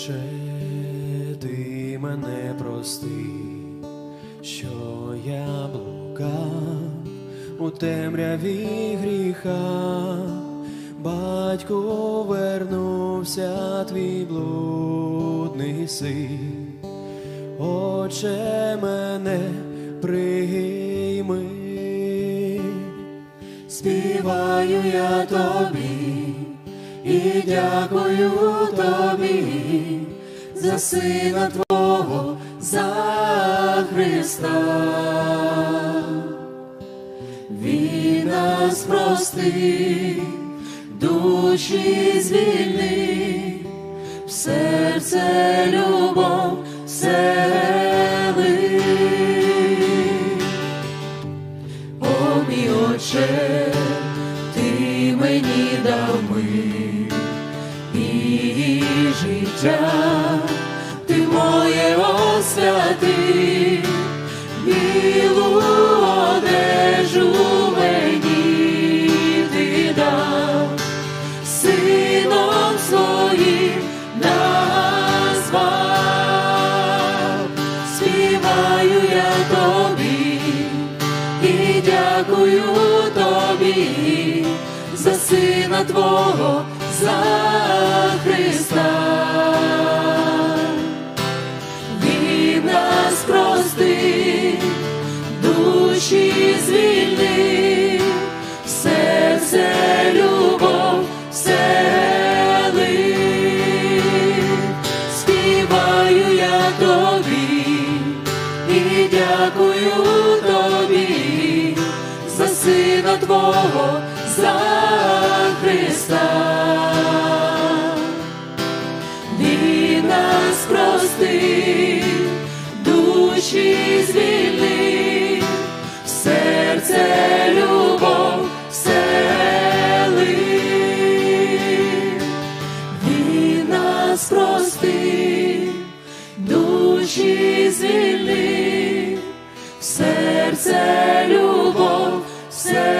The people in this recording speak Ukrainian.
Отче, ти мене прости, що я блукав у темряві гріха, батько вернувся твій блудний син. Отче мене прийми, Співаю я тобі і дякую тобі за сина Твого, за Христа. Він нас простив, душі звільнив, в серце любов вселив. О, мій Отче, ти мені дав мир життя, ти моє освяти, білу одежу мені ти дав, сином своїм назвав, співаю я тобі і дякую тобі за сина Твого, за простив, душі звільнив, в серце любов вселив. Співаю я тобі і дякую тобі за сина Твого, за душі звільнив, в серце любов вселив. Він нас прости, душі звільни, серце любов вселив.